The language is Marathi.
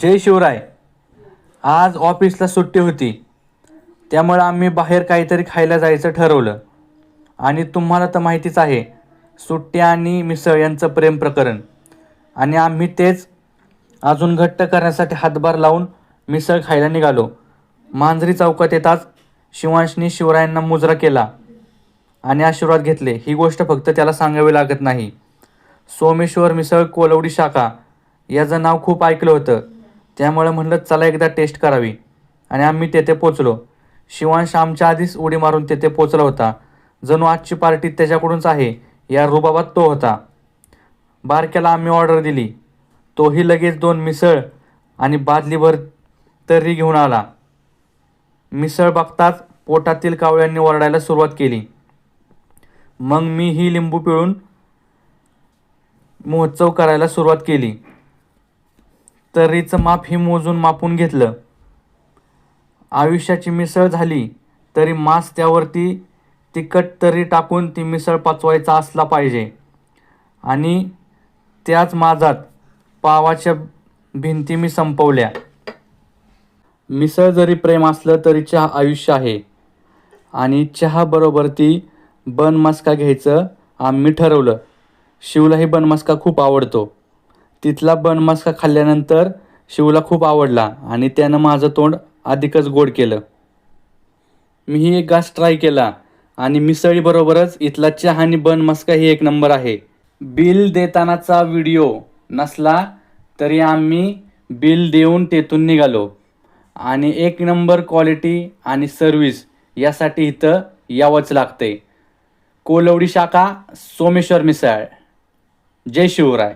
जय शिवराय. आज ऑफिसला सुट्टी होती. त्यामुळं आम्ही बाहेर काहीतरी खायला जायचं ठरवलं. आणि तुम्हाला तर माहितीच आहे सुट्टी आणि मिसळ यांचं प्रेम प्रकरण. आणि आम्ही तेच अजून घट्ट करण्यासाठी हातभार लावून मिसळ खायला निघालो. मांजरी चौकात येताच शिवांशनी शिवरायांना मुजरा केला आणि आशीर्वाद घेतले. ही गोष्ट फक्त त्याला सांगावी लागत नाही. सोमेश्वर मिसळ कोलवडी शाखा याचं नाव खूप ऐकलं होतं. त्यामुळे म्हणलं चला एकदा टेस्ट करावी. आणि आम्ही तेथे पोचलो शिवांश आमच्या आधीच उडी मारून तेथे पोचला होता. जणू आजची पार्टी त्याच्याकडूनच आहे. या रुबाबात तो होता. बारक्याला आम्ही ऑर्डर दिली. तोही लगेच दोन मिसळ आणि बादलीभर तर्री घेऊन आला. मिसळ बघताच पोटातील कावळ्यांनी ओरडायला सुरुवात केली. मग मी ही लिंबू पिळून महोत्सव करायला सुरुवात केली. तर्रीचं माप हे मोजून मापून घेतलं. आयुष्याची मिसळ झाली तरी मांस त्यावरती तिखट तरी टाकून ती मिसळ पचवायचा असला पाहिजे. आणि त्याच माझात पावाच्या भिंती मी संपवल्या. मिसळ जरी प्रेम असलं तरी चहा आयुष्य आहे. आणि चहाबरोबर ती बन मस्का घ्यायचं आम्ही ठरवलं. शिवलाही बन मस्का खूप आवडतो. तिथला बन मस्का खाल्ल्यानंतर शिवला खूप आवडला आणि त्यानं माझं तोंड अधिकच गोड केलं. मीही एक घास ट्राय केला आणि मिसळीबरोबरच इथला चहा आणि बन मस्का ही एक नंबर आहे. बिल देतानाचा व्हिडिओ नसला तरी आम्ही बिल देऊन तेथून निघालो. आणि एक नंबर क्वालिटी आणि सर्विस यासाठी इथं यावंच लागते कोलवडी शाखा सोमेश्वर मिसळ. जय शिवराय.